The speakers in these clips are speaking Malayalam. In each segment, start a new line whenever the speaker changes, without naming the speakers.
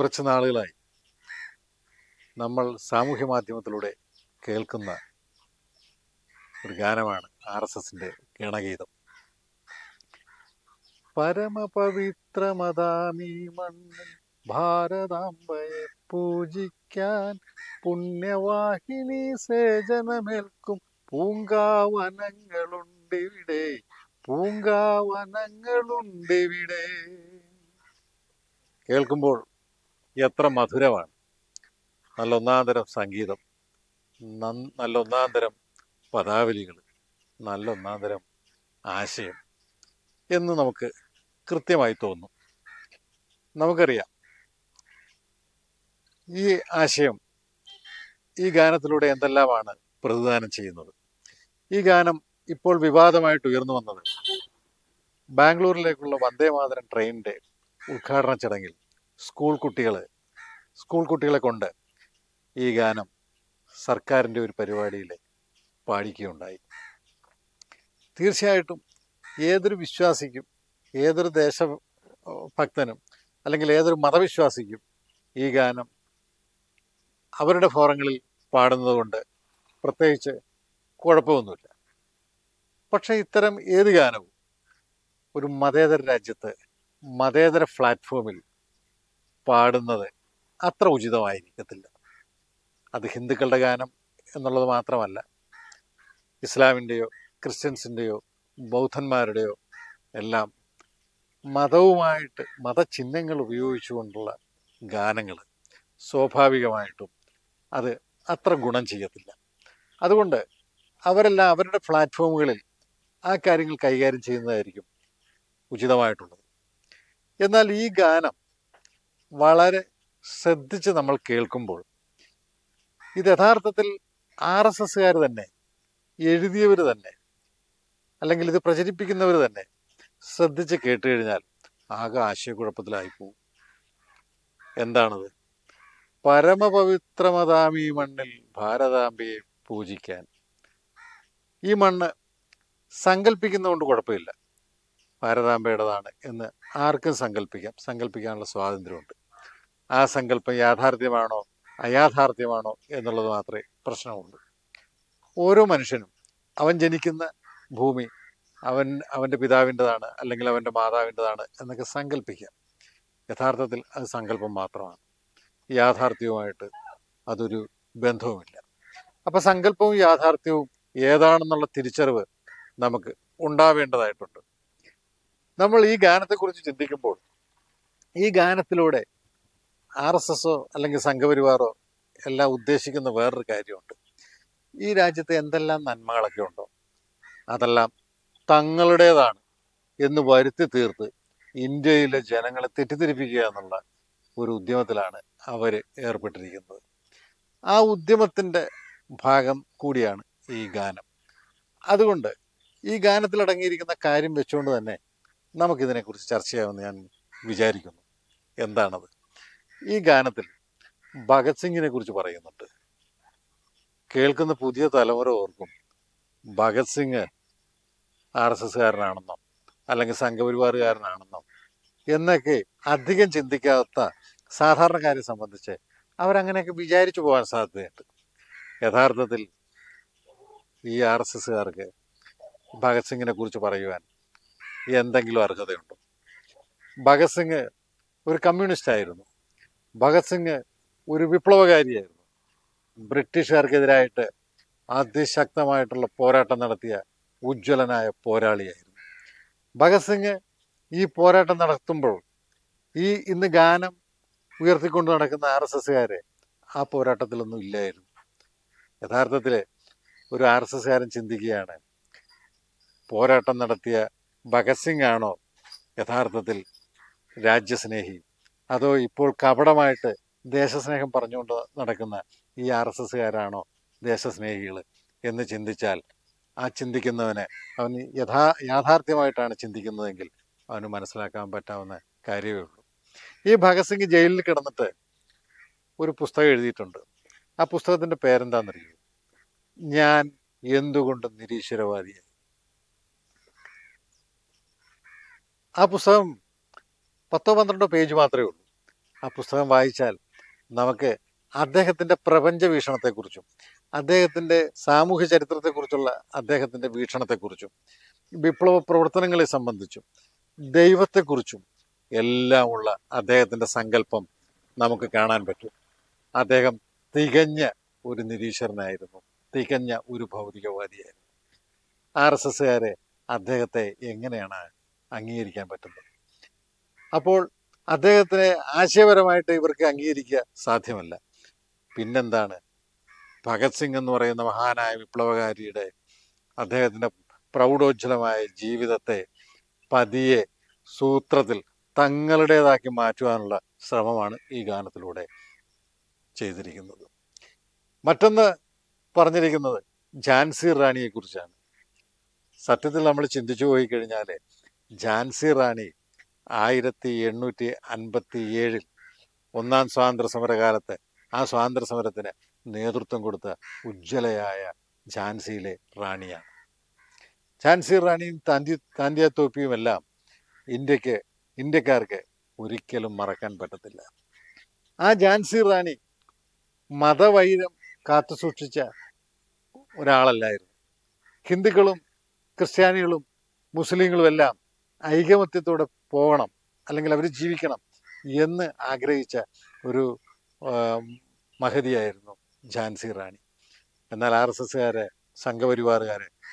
കുറച്ച് നാളുകളായി നമ്മൾ സാമൂഹ്യ മാധ്യമത്തിലൂടെ കേൾക്കുന്ന ഒരു ഗാനമാണ് ആർ എസ് എസിന്റെ ഗണഗീതം. പരമപവിത്രമതാമീ മണ്ണിൽ ഭാരതാംബയെ പൂജിക്കാൻ പുണ്യവാഹിനി സേചനമേൽക്കും. പൂങ്കാവനങ്ങളുണ്ടിവിടെ പൂങ്കാവനങ്ങളുണ്ടിവിടെ. കേൾക്കുമ്പോൾ എത്ര മധുരമാണ്. നല്ല ഒന്നാന്തരം സംഗീതം നല്ല ഒന്നാന്തരം പദാവലികൾ നല്ല ഒന്നാന്തരം ആശയം എന്ന് നമുക്ക് കൃത്യമായി തോന്നും. നമുക്കറിയാം. ഈ ആശയം ഈ ഗാനത്തിലൂടെ എന്തെല്ലാമാണ് പ്രതിദാനം ചെയ്യുന്നത്? ഈ ഗാനം ഇപ്പോൾ വിവാദമായിട്ട് ഉയർന്നു വന്നത് ബാംഗ്ലൂരിലേക്കുള്ള വന്ദേമാതരം ട്രെയിനിന്റെ ഉദ്ഘാടന ചടങ്ങിൽ സ്കൂൾ കുട്ടികൾ സ്കൂൾ കുട്ടികളെ കൊണ്ട് ഈ ഗാനം സർക്കാരിന്റെ ഒരു പരിപാടിയിൽ പാടിക്കുകയുണ്ടായി. തീർച്ചയായിട്ടും ഏതൊരു വിശ്വാസിക്കും ഏതൊരു ദേശഭക്തനും അല്ലെങ്കിൽ ഏതൊരു മതവിശ്വാസിക്കും ഈ ഗാനം അവരുടെ ഫോറങ്ങളിൽ പാടുന്നതുകൊണ്ട് പ്രത്യേകിച്ച് കുഴപ്പമൊന്നുമില്ല. പക്ഷേ ഇത്തരം ഏത് ഗാനവും ഒരു മതേതര രാജ്യത്ത് മതേതര പ്ലാറ്റ്ഫോമിൽ പാടുന്നത് അത്ര ഉചിതമായിരിക്കത്തില്ല. അത് ഹിന്ദുക്കളുടെ ഗാനം എന്നുള്ളത് മാത്രമല്ല ഇസ്ലാമിന്റെയോ ക്രിസ്ത്യൻസിന്റെയോ ബൗദ്ധന്മാരുടെയോ എല്ലാം മതവുമായിട്ട് മതചിഹ്നങ്ങൾ ഉപയോഗിച്ചുകൊണ്ടുള്ള ഗാനങ്ങൾ സ്വാഭാവികമായിട്ടും അത് അത്ര ഗുണം ചെയ്യത്തില്ല. അതുകൊണ്ട് അവരെല്ലാം അവരുടെ പ്ലാറ്റ്ഫോമുകളിൽ ആ കാര്യങ്ങൾ കൈകാര്യം ചെയ്യുന്നതായിരിക്കും ഉചിതമായിട്ടുള്ളത്. എന്നാൽ ഈ ഗാനം വളരെ ശ്രദ്ധിച്ച് നമ്മൾ കേൾക്കുമ്പോൾ ഇത് യഥാർത്ഥത്തിൽ ആർ എസ് എസ്സുകാർ തന്നെ എഴുതിയവർ തന്നെ അല്ലെങ്കിൽ ഇത് പ്രചരിപ്പിക്കുന്നവർ തന്നെ ശ്രദ്ധിച്ച് കേട്ട് കഴിഞ്ഞാൽ ആകെ ആശയക്കുഴപ്പത്തിലായി പോകും എന്താണത്? ഈ മണ്ണിൽ ഭാരതാംബയെ പൂജിക്കാൻ. ഈ മണ്ണ് സങ്കല്പിക്കുന്നതുകൊണ്ട് കുഴപ്പമില്ല. ഭാരതാംബയുടേതാണ് എന്ന് ആർക്കും സങ്കല്പിക്കാം സങ്കല്പിക്കാനുള്ള സ്വാതന്ത്ര്യമുണ്ട്. ആ സങ്കല്പം യാഥാർത്ഥ്യമാണോ അയാഥാർത്ഥ്യമാണോ എന്നുള്ളത് മാത്രമേ പ്രശ്നമുള്ളൂ. ഓരോ മനുഷ്യനും അവൻ ജനിക്കുന്ന ഭൂമി അവൻ അവന്റെ പിതാവിന്റെതാണ് അല്ലെങ്കിൽ അവന്റെ മാതാവിന്റെതാണ് എന്നൊക്കെ സങ്കല്പിക്കാം. യഥാർത്ഥത്തിൽ അത് സങ്കല്പം മാത്രമാണ്. യാഥാർത്ഥ്യവുമായിട്ട് അതൊരു ബന്ധവുമില്ല. അപ്പോൾ സങ്കല്പവും യാഥാർത്ഥ്യവും ഏതാണെന്നുള്ള തിരിച്ചറിവ് നമുക്ക് ഉണ്ടാവേണ്ടതായിട്ടുണ്ട്. നമ്മൾ ഈ ഗാനത്തെക്കുറിച്ച് ചിന്തിക്കുമ്പോൾ ഈ ഗാനത്തിലൂടെ ആർ എസ് എസോ അല്ലെങ്കിൽ സംഘപരിവാറോ എല്ലാം ഉദ്ദേശിക്കുന്ന വേറൊരു കാര്യമുണ്ട്. ഈ രാജ്യത്തെ എന്തെല്ലാം നന്മകളൊക്കെ ഉണ്ടോ? അതെല്ലാം തങ്ങളുടേതാണ് എന്ന് വരുത്തി തീർത്ത് ഇന്ത്യയിലെ ജനങ്ങളെ തെറ്റിദ്ധരിപ്പിക്കുക എന്നുള്ള ഒരു ഉദ്യമത്തിലാണ് അവർ ഏർപ്പെട്ടിരിക്കുന്നത്. ആ ഉദ്യമത്തിന്റെ ഭാഗം കൂടിയാണ് ഈ ഗാനം. അതുകൊണ്ട് ഈ ഗാനത്തിലടങ്ങിയിരിക്കുന്ന കാര്യം വെച്ചുകൊണ്ട് തന്നെ നമുക്കിതിനെക്കുറിച്ച് ചർച്ച ചെയ്യാമെന്ന് ഞാൻ വിചാരിക്കുന്നു. എന്താണത്? ഈ ഗാനത്തിൽ ഭഗത് സിംഗിനെ കുറിച്ച് പറയുന്നുണ്ട്. കേൾക്കുന്ന പുതിയ തലമുറ ഓർക്കും ഭഗത് സിംഗ് ആർ എസ് എസ്കാരനാണെന്നോ അല്ലെങ്കിൽ സംഘപരിവാറുകാരനാണെന്നോ എന്നൊക്കെ അധികം ചിന്തിക്കാത്ത സാധാരണക്കാരെ സംബന്ധിച്ച് അവരങ്ങനെയൊക്കെ വിചാരിച്ചു പോകാൻ സാധ്യതയുണ്ട്. യഥാർത്ഥത്തിൽ ഈ ആർ എസ് എസ്സുകാർക്ക് ഭഗത് സിംഗിനെ കുറിച്ച് പറയുവാൻ എന്തെങ്കിലും അർഹതയുണ്ടോ? ഭഗത് സിംഗ് ഒരു കമ്മ്യൂണിസ്റ്റ് ആയിരുന്നു ഭഗത് സിംഗ് ഒരു വിപ്ലവകാരിയായിരുന്നു. ബ്രിട്ടീഷുകാർക്കെതിരായിട്ട് അതിശക്തമായിട്ടുള്ള പോരാട്ടം നടത്തിയ ഉജ്ജ്വലനായ പോരാളിയായിരുന്നു. ഭഗത് സിംഗ് ഈ പോരാട്ടം നടത്തുമ്പോൾ ഈ ഇന്ന് ഗാനം ഉയർത്തിക്കൊണ്ട് നടക്കുന്ന ആർ എസ് എസ്സുകാരെ ആ പോരാട്ടത്തിലൊന്നും ഇല്ലായിരുന്നു. യഥാർത്ഥത്തിൽ ഒരു ആർ എസ് എസ്സുകാരൻ ചിന്തിക്കുകയാണ് പോരാട്ടം നടത്തിയ ഭഗത് സിംഗ് ആണോ യഥാർത്ഥത്തിൽ രാജ്യസ്നേഹി അതോ ഇപ്പോൾ കപടമായിട്ട് ദേശസ്നേഹം പറഞ്ഞുകൊണ്ട് നടക്കുന്ന ഈ ആർ എസ് എസ്സുകാരാണോ ദേശസ്നേഹികൾ എന്ന് ചിന്തിച്ചാൽ ആ ചിന്തിക്കുന്നവന് അവൻ യഥാ യാഥാർത്ഥ്യമായിട്ടാണ് ചിന്തിക്കുന്നതെങ്കിൽ അവന് മനസ്സിലാക്കാൻ പറ്റാവുന്ന കാര്യമേ ഉള്ളൂ. ഈ ഭഗത് സിംഗ് ജയിലിൽ കിടന്നിട്ട് ഒരു പുസ്തകം എഴുതിയിട്ടുണ്ട്. ആ പുസ്തകത്തിന്റെ പേരെന്താണെന്നറിയോ ഞാൻ എന്തുകൊണ്ട് നിരീശ്വരവാദിയായി? ആ പുസ്തകം പത്തോ പന്ത്രണ്ടോ പേജ് മാത്രമേ ഉള്ളൂ. ആ പുസ്തകം വായിച്ചാൽ നമുക്ക് അദ്ദേഹത്തിന്റെ പ്രപഞ്ച വീക്ഷണത്തെക്കുറിച്ചും അദ്ദേഹത്തിന്റെ സാമൂഹ്യ ചരിത്രത്തെക്കുറിച്ചുള്ള അദ്ദേഹത്തിന്റെ വീക്ഷണത്തെക്കുറിച്ചും വിപ്ലവ പ്രവർത്തനങ്ങളെ സംബന്ധിച്ചും ദൈവത്തെക്കുറിച്ചും എല്ലാമുള്ള അദ്ദേഹത്തിന്റെ സങ്കല്പം നമുക്ക് കാണാൻ പറ്റും. അദ്ദേഹം തികഞ്ഞ ഒരു നിരീശ്വരനായിരുന്നു. തികഞ്ഞ ഒരു ഭൗതികവാദിയായിരുന്നു. ആർ എസ് എസ്സുകാരെ അദ്ദേഹത്തെ എങ്ങനെയാണ് അംഗീകരിക്കാൻ പറ്റുന്നത്? അപ്പോൾ അദ്ദേഹത്തിനെ ആശയപരമായിട്ട് ഇവർക്ക് അംഗീകരിക്കുക സാധ്യമല്ല. പിന്നെന്താണ്? ഭഗത് സിംഗ് എന്ന് പറയുന്ന മഹാനായ വിപ്ലവകാരിയുടെ അദ്ദേഹത്തിന്റെ പ്രൗഢോജ്വലമായ ജീവിതത്തെ പതിയെ സൂത്രത്തിൽ തങ്ങളുടേതാക്കി മാറ്റുവാനുള്ള ശ്രമമാണ് ഈ ഗാനത്തിലൂടെ ചെയ്തിരിക്കുന്നത്. മറ്റൊന്ന് പറഞ്ഞിരിക്കുന്നത് ജാൻസി റാണിയെക്കുറിച്ചാണ്. സത്യത്തിൽ നമ്മൾ ചിന്തിച്ചു പോയി കഴിഞ്ഞാൽ ജാൻസി റാണി ആയിരത്തി എണ്ണൂറ്റി അൻപത്തി ഏഴിൽ ഒന്നാം സ്വാതന്ത്ര്യ സമരകാലത്ത് ആ സ്വാതന്ത്ര്യ സമരത്തിന് നേതൃത്വം കൊടുത്ത ഉജ്ജ്വലയായ ഝാൻസിയിലെ റാണിയാണ്. ഝാൻസി റാണിയും താന്തി താന്തിയ തോപ്പിയും എല്ലാം ഇന്ത്യയ്ക്ക് ഇന്ത്യക്കാർക്ക് ഒരിക്കലും മറക്കാൻ പറ്റത്തില്ല. ആ ഝാൻസി റാണി മതവൈരം കാത്തു സൂക്ഷിച്ച ഒരാളല്ലായിരുന്നു. ഹിന്ദുക്കളും ക്രിസ്ത്യാനികളും മുസ്ലിങ്ങളും എല്ലാം ഐകമത്യത്തോടെ പോകണം അല്ലെങ്കിൽ അവർ ജീവിക്കണം എന്ന് ആഗ്രഹിച്ച ഒരു മഹതിയായിരുന്നു ഝാൻസി റാണി. എന്നാൽ ആർ എസ് എസ്സുകാരെ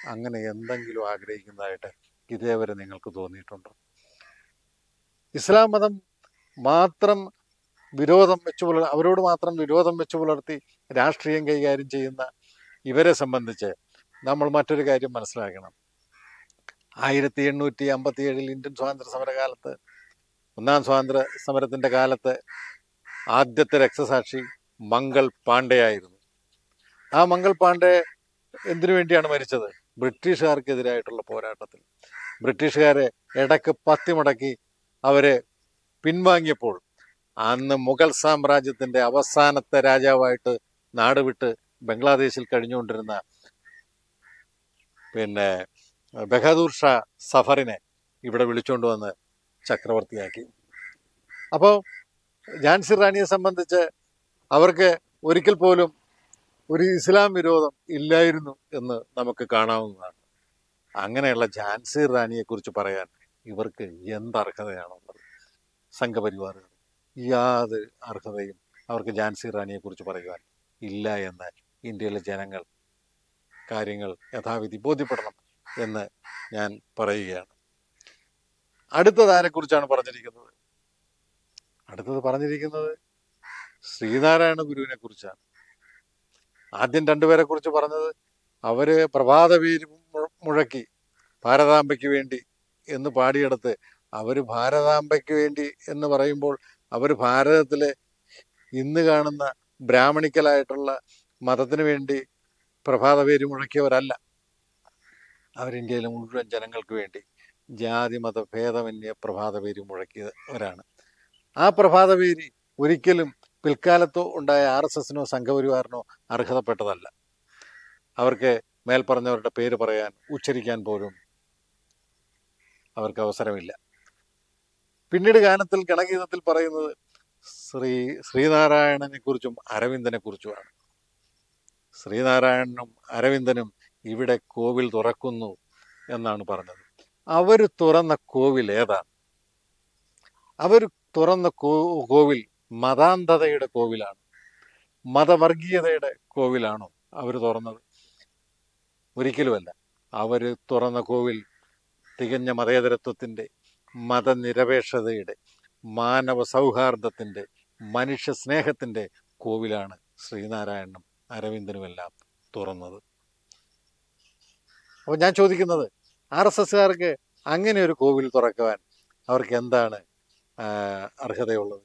അങ്ങനെ എന്തെങ്കിലും ആഗ്രഹിക്കുന്നതായിട്ട് ഇതേവരെ നിങ്ങൾക്ക് തോന്നിയിട്ടുണ്ടോ. ഇസ്ലാം മതം മാത്രം വിരോധം വെച്ചു പുലർ അവരോട് മാത്രം വിരോധം വെച്ചു പുലർത്തി രാഷ്ട്രീയം കൈകാര്യം ചെയ്യുന്ന ഇവരെ സംബന്ധിച്ച് നമ്മൾ മറ്റൊരു കാര്യം മനസ്സിലാക്കണം. ആയിരത്തി എണ്ണൂറ്റി അമ്പത്തി ഏഴിൽ ഇന്ത്യൻ സ്വാതന്ത്ര്യ സമരകാലത്ത് ഒന്നാം സ്വാതന്ത്ര്യ സമരത്തിന്റെ കാലത്ത് ആദ്യത്തെ രക്തസാക്ഷി മംഗൾ പാണ്ഡെ ആയിരുന്നു ആ മംഗൾ പാണ്ഡെ എന്തിനു വേണ്ടിയാണ് മരിച്ചത്? ബ്രിട്ടീഷുകാർക്കെതിരായിട്ടുള്ള പോരാട്ടത്തിൽ. ബ്രിട്ടീഷുകാരെ ഇടയ്ക്ക് പത്തിമുടക്കി അവരെ പിൻവാങ്ങിയപ്പോൾ അന്ന് മുഗൾ സാമ്രാജ്യത്തിന്റെ അവസാനത്തെ രാജാവായിട്ട് നാടുവിട്ട് ബംഗ്ലാദേശിൽ കഴിഞ്ഞുകൊണ്ടിരുന്ന പിന്നെ ബഹദൂർ ഷാ സഫറിനെ ഇവിടെ വിളിച്ചുകൊണ്ട് വന്ന് ചക്രവർത്തിയാക്കി. അപ്പോൾ ഝാൻസി റാണിയെ സംബന്ധിച്ച് അവർക്ക് ഒരിക്കൽ പോലും ഒരു ഇസ്ലാം വിരോധം ഇല്ലായിരുന്നു എന്ന് നമുക്ക് കാണാവുന്നതാണ്. അങ്ങനെയുള്ള ഝാൻസി റാണിയെക്കുറിച്ച് പറയാൻ ഇവർക്ക് എന്ത് അർഹതയാണുള്ളത് സംഘപരിവാറുകൾ യാതൊരു അർഹതയും അവർക്ക് ഝാൻസി റാണിയെക്കുറിച്ച് പറയുവാൻ ഇല്ല എന്ന് ഇന്ത്യയിലെ ജനങ്ങൾ കാര്യങ്ങൾ യഥാവിധി ബോധ്യപ്പെടണം. എന്ന് ഞാൻ പറയുകയാണ്. അടുത്തത് ആരെക്കുറിച്ചാണ് പറഞ്ഞിരിക്കുന്നത്? അടുത്തത് പറഞ്ഞിരിക്കുന്നത് ശ്രീനാരായണ ഗുരുവിനെ കുറിച്ചാണ്. ആദ്യം രണ്ടുപേരെ കുറിച്ച് പറഞ്ഞത് അവർ പ്രഭാത പേര് മുഴക്കി ഭാരതാംബയ്ക്ക് വേണ്ടി എന്ന് പാടിയെടുത്ത് അവർ ഭാരതാംബയ്ക്ക് വേണ്ടി എന്ന് പറയുമ്പോൾ അവർ ഭാരതത്തിലെ ഇന്ന് കാണുന്ന ബ്രാഹ്മണിക്കലായിട്ടുള്ള മതത്തിന് വേണ്ടി പ്രഭാത പേര് മുഴക്കിയവരല്ല. അവർ ഇന്ത്യയിലെ മുഴുവൻ ജനങ്ങൾക്ക് വേണ്ടി ജാതി മത ഭേദമന്യ പ്രഭാത പേര് മുഴക്കിയവരാണ്. ആ പ്രഭാത പേര് ഒരിക്കലും പിൽക്കാലത്തോ ഉണ്ടായ ആർ എസ് എസിനോ സംഘപരിവാറിനോ അർഹതപ്പെട്ടതല്ല. അവർക്ക് മേൽപ്പറഞ്ഞവരുടെ പേര് പറയാൻ ഉച്ചരിക്കാൻ പോലും അവർക്ക് അവസരമില്ല. പിന്നീട് ഗാനത്തിൽ ഗണഗീതത്തിൽ പറയുന്നത് ശ്രീ ശ്രീനാരായണനെ കുറിച്ചും അരവിന്ദനെ കുറിച്ചുമാണ് ശ്രീനാരായണനും അരവിന്ദനും ഇവിടെ കോവിൽ തുറക്കുന്നു എന്നാണ് പറഞ്ഞത്. അവർ തുറന്ന കോവിൽ ഏതാണ് അവർ തുറന്ന കോവിൽ മതാന്ധതയുടെ കോവിലാണ്. മതവർഗീയതയുടെ കോവിലാണോ അവർ തുറന്നത്? ഒരിക്കലുമല്ല. അവർ തുറന്ന കോവിൽ തികഞ്ഞ മതേതരത്വത്തിന്റെ മതനിരപേക്ഷതയുടെ മാനവ സൗഹാർദ്ദത്തിന്റെ മനുഷ്യ സ്നേഹത്തിന്റെ കോവിലാണ് ശ്രീനാരായണനും അരവിന്ദനുമെല്ലാം തുറന്നത്. അപ്പോൾ ഞാൻ ചോദിക്കുന്നത് ആർ എസ് എസ്സുകാർക്ക് അങ്ങനെ ഒരു കോവിൽ തുറക്കുവാൻ അവർക്ക് എന്താണ് അർഹതയുള്ളത്?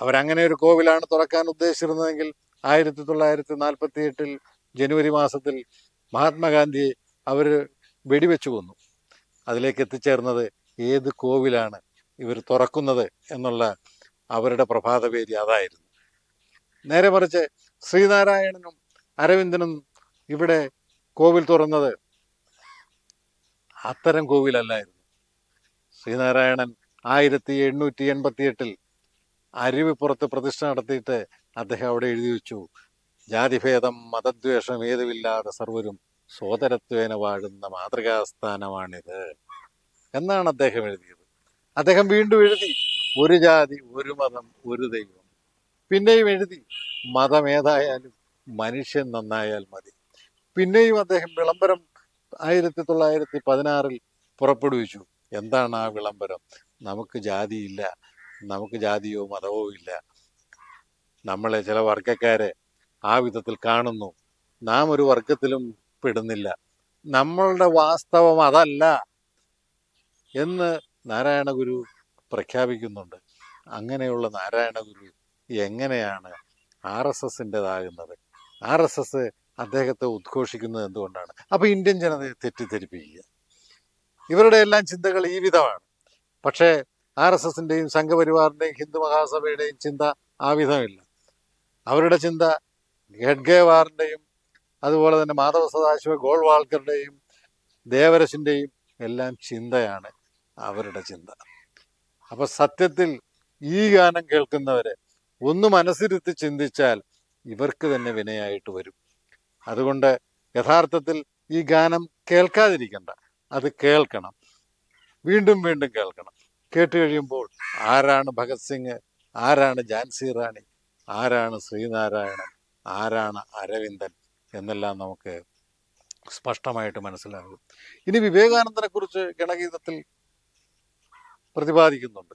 അവരങ്ങനെ ഒരു കോവിലാണ് തുറക്കാൻ ഉദ്ദേശിച്ചിരുന്നതെങ്കിൽ ആയിരത്തി തൊള്ളായിരത്തി നാൽപ്പത്തി എട്ടിൽ ജനുവരി മാസത്തിൽ മഹാത്മാഗാന്ധിയെ അവർ വെടിവെച്ചു കൊന്നു. അതിലേക്ക് എത്തിച്ചേർന്നത് ഏത് കോവിലാണ് ഇവർ തുറക്കുന്നത് എന്നുള്ള അവരുടെ പ്രഭാതപേരി അതായിരുന്നു. നേരെ മറിച്ച് ശ്രീനാരായണനും അരവിന്ദനും ഇവിടെ കോവിൽ തുറന്നത്? അത്തരം കോവിലല്ലായിരുന്നു. ശ്രീനാരായണൻ ആയിരത്തി എണ്ണൂറ്റി എൺപത്തി എട്ടിൽ അരുവിപ്പുറത്ത് പ്രതിഷ്ഠ നടത്തിയിട്ട് അദ്ദേഹം അവിടെ എഴുതി വെച്ചു. ജാതിഭേദം മതദ്വേഷം ഏതുമില്ലാതെ സർവരും സോദരത്വേന വാഴുന്ന മാതൃകാസ്ഥാനമാണിത് എന്നാണ് അദ്ദേഹം എഴുതിയത്. അദ്ദേഹം വീണ്ടും എഴുതി ഒരു ജാതി ഒരു മതം ഒരു ദൈവം. പിന്നെയും എഴുതി മതമേതായാലും മനുഷ്യൻ നന്നായാൽ മതി. പിന്നെയും അദ്ദേഹം വിളംബരം ആയിരത്തി തൊള്ളായിരത്തി പതിനാറിൽ പുറപ്പെടുവിച്ചു. എന്താണ് ആ വിളംബരം? നമുക്ക് ജാതിയില്ല നമുക്ക് ജാതിയോ മതമോ ഇല്ല. നമ്മളെ ചില വർഗക്കാരെ ആ വിധത്തിൽ കാണുന്നു. നാം ഒരു വർഗത്തിലും പെടുന്നില്ല. നമ്മളുടെ വാസ്തവം അതല്ല എന്ന് നാരായണ ഗുരു പ്രഖ്യാപിക്കുന്നുണ്ട്. അങ്ങനെയുള്ള നാരായണ ഗുരു എങ്ങനെയാണ് ആർ എസ് എസിന്റെതാകുന്നത്? ആർ എസ് എസ് അദ്ദേഹത്തെ ഉദ്ഘോഷിക്കുന്നത് എന്തുകൊണ്ടാണ്? അപ്പോൾ ഇന്ത്യൻ ജനതയെ തെറ്റിദ്ധരിപ്പിക്കുക. ഇവരുടെ എല്ലാം ചിന്തകൾ ഈ വിധമാണ്. പക്ഷേ ആർ എസ് എസിന്റെയും സംഘപരിവാറിന്റെയും ഹിന്ദു മഹാസഭയുടെയും ചിന്ത ആ വിധമില്ല. അവരുടെ ചിന്ത ഗഡ്ഗേവാറിന്റെയും അതുപോലെ തന്നെ മാധവ സദാശിവ ഗോൾവാൾക്കറുടെയും ദേവരശിന്റെയും എല്ലാം ചിന്തയാണ് അവരുടെ ചിന്ത. അപ്പോൾ സത്യത്തിൽ ഈ ഗാനം കേൾക്കുന്നവരെ ഒന്ന് മനസ്സിരുത്തി ചിന്തിച്ചാൽ ഇവർക്ക് തന്നെ വിനയായിട്ട് വരും. അതുകൊണ്ട് യഥാർത്ഥത്തിൽ ഈ ഗാനം കേൾക്കാതിരിക്കണ്ട. അത് കേൾക്കണം. വീണ്ടും വീണ്ടും കേൾക്കണം. കേട്ട് കഴിയുമ്പോൾ ആരാണ് ഭഗത് സിംഗ്? ആരാണ് ജാൻസി റാണി? ആരാണ് ശ്രീനാരായണൻ? ആരാണ് അരവിന്ദൻ? എന്നെല്ലാം നമുക്ക് സ്പഷ്ടമായിട്ട് മനസ്സിലാകും. ഇനി വിവേകാനന്ദനെ കുറിച്ച് ഗണഗീതത്തിൽ പ്രതിപാദിക്കുന്നുണ്ട്.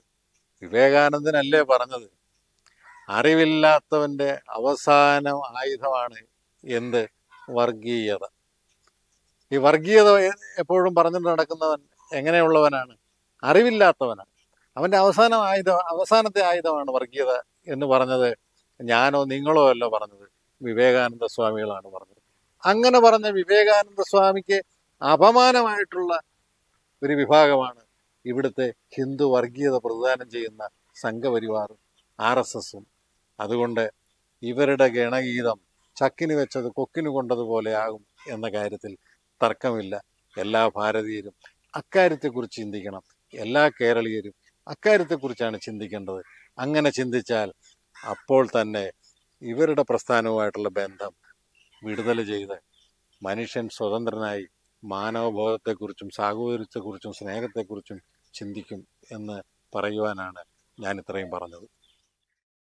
വിവേകാനന്ദനല്ലേ പറഞ്ഞത്? അറിവില്ലാത്തവന്റെ അവസാന ആയുധമാണ് എന്ത്? വർഗീയത. ഈ വർഗീയത എപ്പോഴും പറഞ്ഞിട്ട് നടക്കുന്നവൻ എങ്ങനെയുള്ളവനാണ്? അറിവില്ലാത്തവനാണ്. അവന്റെ അവസാന ആയുധം അവസാനത്തെ ആയുധമാണ് വർഗീയത എന്ന് പറഞ്ഞത് ഞാനോ നിങ്ങളോ അല്ല പറഞ്ഞത്. വിവേകാനന്ദ സ്വാമികളാണ് പറഞ്ഞത്. അങ്ങനെ പറഞ്ഞ വിവേകാനന്ദ സ്വാമിക്ക് അപമാനമായിട്ടുള്ള ഒരു വിഭാഗമാണ് ഇവിടുത്തെ ഹിന്ദു വർഗീയത പ്രതിദാനം ചെയ്യുന്ന സംഘപരിവാറും ആർ എസ് എസും. അതുകൊണ്ട് ഇവരുടെ ഗണഗീതം ചക്കിന് വെച്ചത് കൊക്കിന് കൊണ്ടതുപോലെയാകും എന്ന കാര്യത്തിൽ തർക്കമില്ല. എല്ലാ ഭാരതീയരും അക്കാര്യത്തെക്കുറിച്ച് ചിന്തിക്കണം. എല്ലാ കേരളീയരും അക്കാര്യത്തെക്കുറിച്ചാണ് ചിന്തിക്കേണ്ടത്. അങ്ങനെ ചിന്തിച്ചാൽ അപ്പോൾ തന്നെ ഇവരുടെ പ്രസ്ഥാനവുമായിട്ടുള്ള ബന്ധം വിടുതൽ ചെയ്ത് മനുഷ്യൻ സ്വതന്ത്രനായി മാനവബോധത്തെക്കുറിച്ചും സാഹോദര്യത്തെക്കുറിച്ചും സ്നേഹത്തെക്കുറിച്ചും ചിന്തിക്കും എന്ന് പറയുവാനാണ് ഞാൻ ഇത്രയും പറഞ്ഞത്.